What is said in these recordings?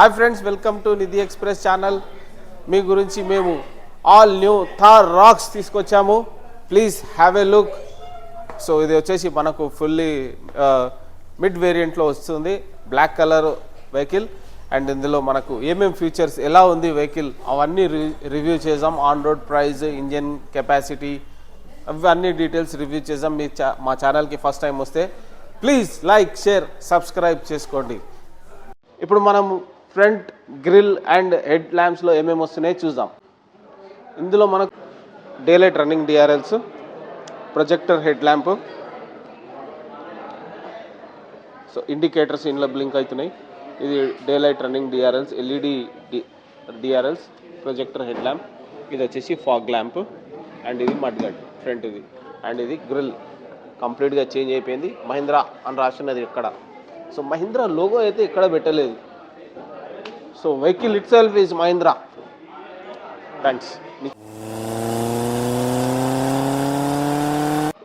Hi friends welcome to Nidhi express channel మీ గురించి మేము all new Thar Roxx తీసుకొచ్చాము. Please have a look so ఇది వచ్చేసి మనకు ఫుల్లీ మిడ్ వేరియంట్లో వస్తుంది. బ్లాక్ కలర్ వెహికల్ అండ్ ఇందులో మనకు ఏమేం ఫీచర్స్ ఎలా ఉంది వెహికల్ అవన్నీ రివ్యూ చేద్దాం. On road price engine capacity అవన్నీ డీటెయిల్స్ రివ్యూ చేద్దాం. మీ చా మా ఛానల్కి ఫస్ట్ టైం వస్తే ప్లీజ్ లైక్ షేర్ సబ్స్క్రైబ్ చేసుకోండి. ఇప్పుడు మనం ఫ్రంట్ గ్రిల్ అండ్ హెడ్ ల్యాంప్స్లో ఏమేమి వస్తున్నాయో చూద్దాం. ఇందులో మనకు day light running DRLs projector head lamp. So indicators ఇందులో బ్లింక్ అవుతున్నాయి. ఇది day light running DRLs LED DRLs projector head lamp. ఇది వచ్చేసి ఫాగ్ ల్యాంప్. అండ్ ఇది మడ్ గడ్ ఫ్రంట్ ఇది. అండ్ ఇది గ్రిల్. కంప్లీట్గా చేంజ్ అయిపోయింది. మహీంద్రా అని రాస్తున్నది ఇక్కడ. సో మహీంద్రా లోగో అయితే ఇక్కడ పెట్టలేదు. So vehicle itself is Mahindra. Thanks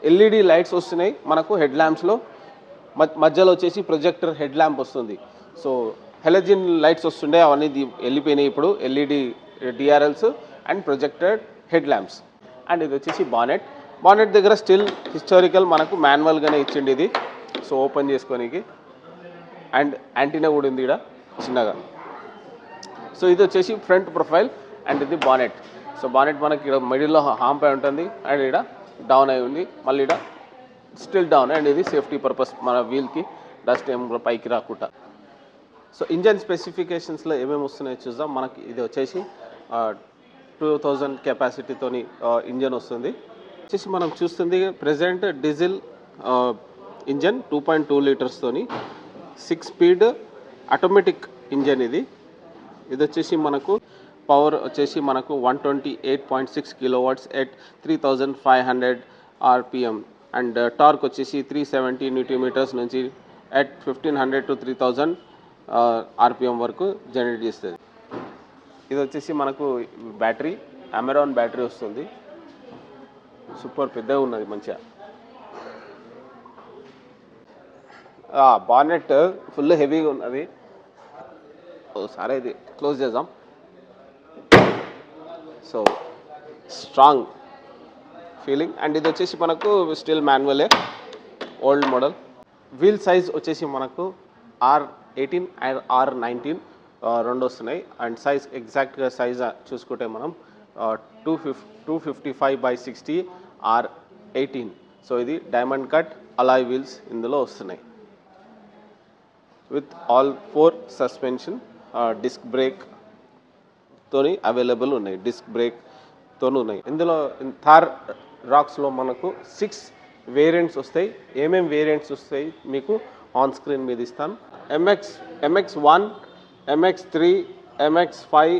LED lights వస్తున్నాయి మనకు హెడ్ ల్యాంప్స్లో. మధ్యలో వచ్చేసి ప్రొజెక్టర్ హెడ్ ల్యాంప్ వస్తుంది. సో హెలజిన్ లైట్స్ వస్తుండే అవన్నీ వెళ్ళిపోయినాయి ఇప్పుడు. LED DRLs and projected head lamps. And ఇది వచ్చేసి బానెట్. బానెట్ దగ్గర స్టిల్ హిస్టారికల్ మనకు మాన్యువల్గానే ఇచ్చిండి ఇది సో ఓపెన్ చేసుకోనికి. అండ్ యాంటీనా కూడా ఉంది ఇక్కడ చిన్నగా. సో ఇది వచ్చేసి ఫ్రంట్ ప్రొఫైల్ అండ్ ఇది బానెట్. సో బానెట్ మనకి ఇక్కడ మిడిల్లో హాంప్ అయి ఉంటుంది. అండ్ ఇక్కడ డౌన్ అయి ఉంది. మళ్ళీ ఇక్కడ స్టిల్ డౌన్. అండ్ ఇది సేఫ్టీ పర్పస్ మన వీల్కి డస్ట్ ఏం పైకి రాకుండా. సో ఇంజన్ స్పెసిఫికేషన్స్లో ఏమేమి వస్తున్నాయో చూద్దాం. మనకి ఇది వచ్చేసి టూ థౌజండ్ కెపాసిటీతోని ఇంజన్ వస్తుంది. వచ్చేసి మనం చూస్తుంది present diesel engine two point two లీటర్స్తోని six speed automatic engine ఇది. ఇది వచ్చేసి మనకు పవర్ వచ్చేసి మనకు one twenty eight point six kilowatts at three thousand five hundred RPM and torque వచ్చేసి త్రీ సెవెంటీ న్యూటీమీటర్స్ నుంచి at fifteen hundred to three thousand RPM వరకు generate చేస్తుంది. ఇది వచ్చేసి మనకు బ్యాటరీ అమెరాన్ బ్యాటరీ వస్తుంది. సూపర్ పెద్దగా ఉన్నది మంచిగా. బానెట్ ఫుల్ హెవీగా ఉన్నది. సరే ఇది క్లోజ్ చేద్దాం. సో స్ట్రాంగ్ ఫీలింగ్ అండ్ ఇది వచ్చేసి మనకు స్టిల్ మాన్యువలే ఓల్డ్ మోడల్ వీల్ సైజ్ వచ్చేసి మనకు R eighteen and R nineteen రెండు వస్తున్నాయి. అండ్ సైజ్ ఎగ్జాక్ట్గా సైజ్ చూసుకుంటే మనం two fif two fifty five by sixty R eighteen so ఇది డైమండ్ కట్ అలాయ్ వీల్స్ ఇందులో వస్తున్నాయి. With all four suspension disc brake తోని అవైలబుల్ ఉన్నాయి. డిస్క్ బ్రేక్ తోని ఉన్నాయి. ఇందులో థార్ రాక్స్లో మనకు సిక్స్ వేరియంట్స్ వస్తాయి. ఏమేమి వేరియంట్స్ వస్తాయి మీకు ఆన్ స్క్రీన్ మీద ఇస్తాను. MX MX one MX three MX five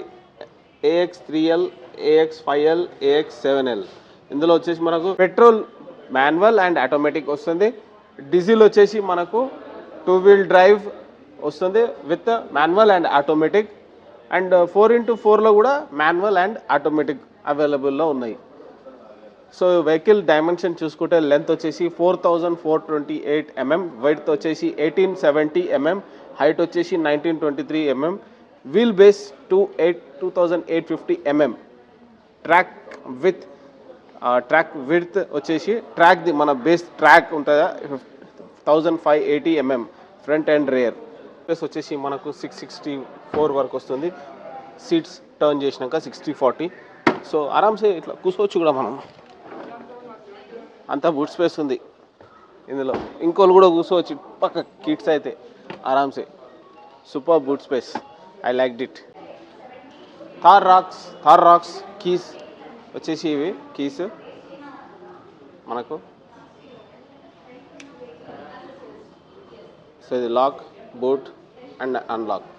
AX three L AX five L AX seven L ఇందులో వచ్చేసి మనకు పెట్రోల్ మాన్యువల్ అండ్ ఆటోమేటిక్ వస్తుంది. డీజిల్ వచ్చేసి మనకు టూ వీల్ డ్రైవ్ వస్తుంది with manual and automatic and four into ఫోర్లో కూడా manual and automatic అవైలబుల్లో ఉన్నాయి. సో వెహికల్ డైమెన్షన్ చూసుకుంటే లెంత్ వచ్చేసి four thousand four twenty eight mm weight వచ్చేసి ఎయిటీన్ సెవెంటీ ఎంఎం హైట్ వచ్చేసి nineteen twenty three mm wheel base two eight two thousand eight fifty mm track with track width వచ్చేసి ట్రాక్ది మన base track ఉంటుందా? Thousand five eighty mm front and rear plus వచ్చేసి మనకు six sixty four వరకు వస్తుంది. Seats turn చేసినాక sixty forty so ఆరామ్సే ఇట్లా కూర్చోవచ్చు కూడా మనం. అంతా బూట్ స్పేస్ ఉంది. ఇందులో ఇంకోళ్ళు కూడా కూర్చోవచ్చు. పక్క కిట్స్ అయితే ఆరామ్సే super boot space I like it Thar Roxx Thar Roxx keys వచ్చేసి ఇవి కీస్ మనకు. సో ఇది lock boot and unlock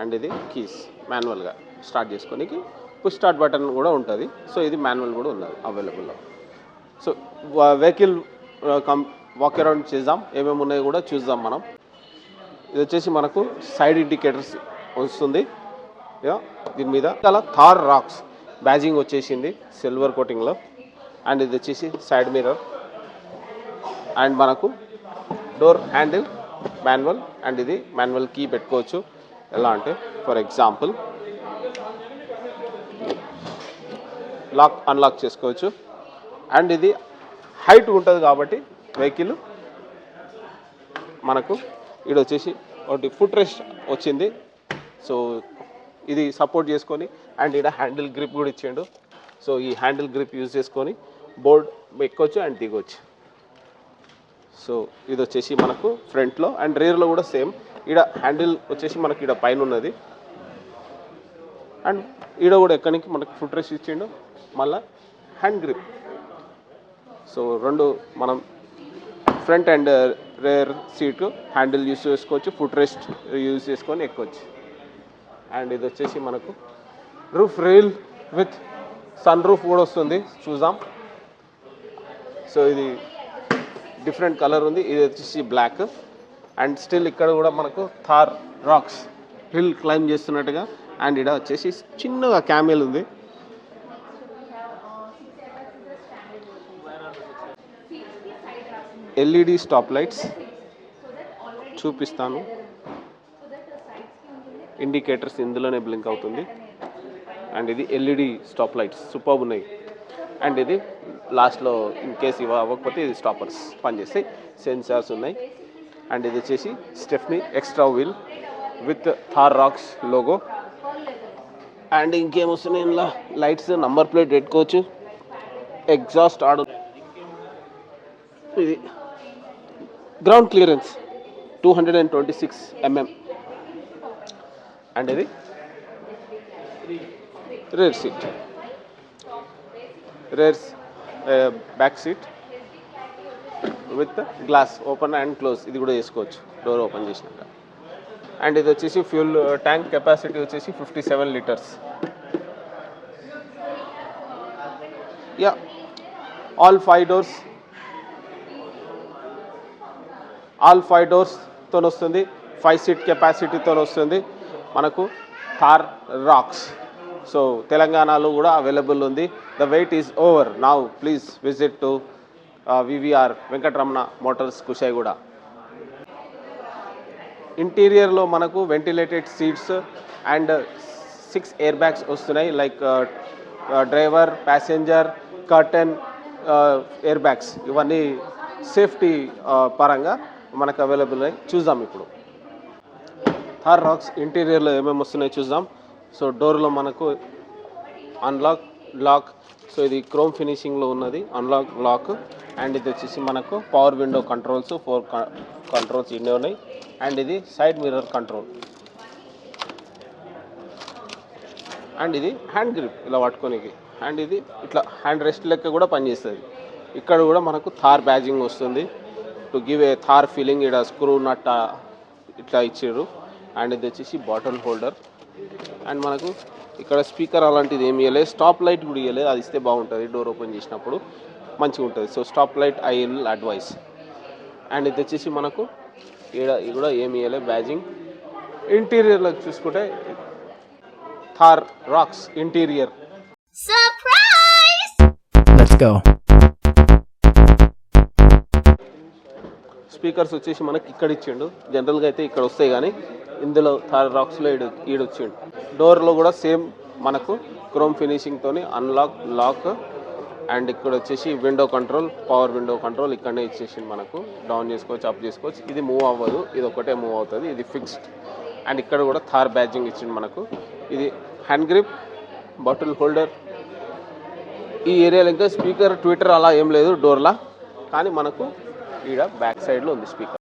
and ఇది కీస్ మాన్యువల్గా స్టార్ట్ చేసుకోనికి పుష్ స్టార్ట్ బటన్ కూడా ఉంటుంది. సో ఇది మాన్యువల్ కూడా ఉన్నది అవైలబుల్లో so vehicle come walk around చేద్దాం. ఏమేమి ఉన్నాయో కూడా చూద్దాం మనం. ఇది వచ్చేసి మనకు సైడ్ ఇండికేటర్స్ వస్తుంది. దీని మీద అలా థార్ రాక్స్ బ్యాజింగ్ వచ్చేసింది సిల్వర్ కోటింగ్లో అండ్ ఇది వచ్చేసి సైడ్ మిర్రర్ అండ్ మనకు డోర్ హ్యాండిల్ మాన్యువల్ అండ్ ఇది మాన్యువల్ కీ పెట్టుకోవచ్చు. ఎలా అంటే ఫర్ ఎగ్జాంపుల్ లాక్ అన్లాక్ చేసుకోవచ్చు. అండ్ ఇది హైట్ ఉంటుంది కాబట్టి వెహికల్ మనకు ఇది వచ్చేసి ఒకటి ఫుట్ రెస్ట్ వచ్చింది. సో ఇది సపోర్ట్ చేసుకొని అండ్ ఇక్కడ హ్యాండిల్ గ్రిప్ కూడా ఇచ్చిండు. సో ఈ హ్యాండిల్ గ్రిప్ యూజ్ చేసుకొని బోర్డ్ ఎక్కొచ్చు అండ్ దిగొచ్చు. సో ఇది వచ్చేసి మనకు ఫ్రంట్లో అండ్ రేర్లో కూడా సేమ్ ఈడ హ్యాండిల్ వచ్చేసి మనకి ఈడ పైన ఉన్నది. అండ్ ఈడ కూడా ఎక్కడికి మనకు ఫుట్ రెస్ట్ ఇచ్చిండు. మళ్ళా హ్యాండ్ గ్రిప్ సో రెండు మనం front and rear seat handle use చేసుకోవచ్చు ఫుట్ రెస్ట్ యూజ్ చేసుకొని ఎక్కొచ్చు. అండ్ ఇది వచ్చేసి మనకు roof rail with sun roof కూడా వస్తుంది. చూద్దాం. సో ఇది డిఫరెంట్ కలర్ ఉంది. ఇది వచ్చేసి బ్లాక్. అండ్ స్టిల్ ఇక్కడ కూడా మనకు థార్ రాక్స్ హిల్ క్లైమ్ చేస్తున్నట్టుగా. అండ్ ఇక్కడ వచ్చేసి చిన్నగా క్యామెల్ ఉంది. ఎల్ఈడి స్టాప్ లైట్స్ చూపిస్తాను. ఇండికేటర్స్ ఇందులోనే బ్లింక్ అవుతుంది. అండ్ ఇది ఎల్ఈడి స్టాప్ లైట్స్ సూపర్ ఉన్నాయి. అండ్ ఇది లాస్ట్లో ఇన్ కేస్ ఇవ్వ అవ్వకపోతే ఇది స్టాపర్స్ పనిచేస్తాయి సెన్సార్స్ ఉన్నాయి. అండ్ ఇది వచ్చేసి stepney extra wheel with Thar Roxx logo. And ఇంకేమొస్తున్నాయి ఇందులో? లైట్స్ నంబర్ ప్లేట్ పెట్టుకోవచ్చు ఎగ్జాస్ట్ ఆడు ఇది ground clearance two hundred and twenty six mm. And ఇది rear seat. Rears back seat with glass open and close ఇది కూడా చేసుకోవచ్చు. Door open చేసినాక. And ఇది వచ్చేసి ఫ్యూల్ ట్యాంక్ కెపాసిటీ వచ్చేసి fifty seven litres yeah all five doors all five డోర్స్తో వస్తుంది five seat కెపాసిటీతో వస్తుంది మనకు థార్ రాక్స్. సో తెలంగాణలో కూడా అవైలబుల్ ఉంది. The wait is over. Now please visit to VVR Venkataramana motors Kushaiguda ఇంటీరియర్లో మనకు ventilated seats and six air bags వస్తున్నాయి. Like driver passenger curtain air bags ఇవన్నీ safety uh, పరంగా మనకు అవైలబుల్ అయ్యి చూద్దాం ఇప్పుడు. థార్ రాక్స్ ఇంటీరియర్లో ఏమేమి వస్తున్నాయో చూద్దాం. సో డోర్లో మనకు అన్లాక్ లాక్ సో ఇది క్రోమ్ ఫినిషింగ్లో ఉన్నది. అన్లాక్ లాక్ అండ్ ఇది వచ్చేసి మనకు power window controls four controls ఇన్ని ఉన్నాయి. అండ్ ఇది సైడ్ మిర్రర్ కంట్రోల్ అండ్ ఇది హ్యాండ్ గ్రిప్ ఇలా పట్టుకోనికి. అండ్ ఇది ఇట్లా హ్యాండ్ రెస్ట్ లెక్క కూడా పనిచేస్తుంది. ఇక్కడ కూడా మనకు థార్ బ్యాజింగ్ వస్తుంది. To give a Thar feeling ఇక్కడ స్క్రూ నట్ ఇట్లా ఇచ్చారు. అండ్ ఇది వచ్చేసి బాటిల్ హోల్డర్ అండ్ మనకు ఇక్కడ స్పీకర్ అలాంటిది ఏమి ఇవ్వలేదు స్టాప్ లైట్ కూడా ఇవ్వలేదు అది ఇస్తే బాగుంటుంది. డోర్ ఓపెన్ చేసినప్పుడు మంచిగా ఉంటుంది. So stop light I will advise and ఇది వచ్చేసి మనకు ఈడ ఇది కూడా ఏమి ఇవ్వలేదు బ్యాజింగ్ ఇంటీరియర్లో చూసుకుంటే థార్ రాక్స్ ఇంటీరియర్. స్పీకర్స్ వచ్చేసి మనకి ఇక్కడ ఇచ్చిండు. జనరల్గా అయితే ఇక్కడ వస్తాయి కానీ ఇందులో థార్ రాక్స్లో ఈడు ఈడొచ్చిండు డోర్లో కూడా సేమ్ మనకు క్రోమ్ ఫినిషింగ్తోని అన్లాక్ లాక్ అండ్ ఇక్కడ వచ్చేసి window control power window control ఇక్కడనే ఇచ్చేసింది మనకు. డౌన్ చేసుకోవచ్చు అప్ చేసుకోవచ్చు. ఇది మూవ్ అవ్వదు. ఇది ఒకటే మూవ్ అవుతుంది. ఇది ఫిక్స్డ్. అండ్ ఇక్కడ కూడా థార్ బ్యాజింగ్ ఇచ్చింది మనకు. ఇది హ్యాండ్ గ్రిప్ బాటిల్ హోల్డర్. ఈ ఏరియాలో ఇంకా స్పీకర్ ట్విట్టర్ అలా ఏం లేదు డోర్లా. కానీ మనకు ఈడ బ్యాక్ సైడ్లో ఉంది స్పీకర్.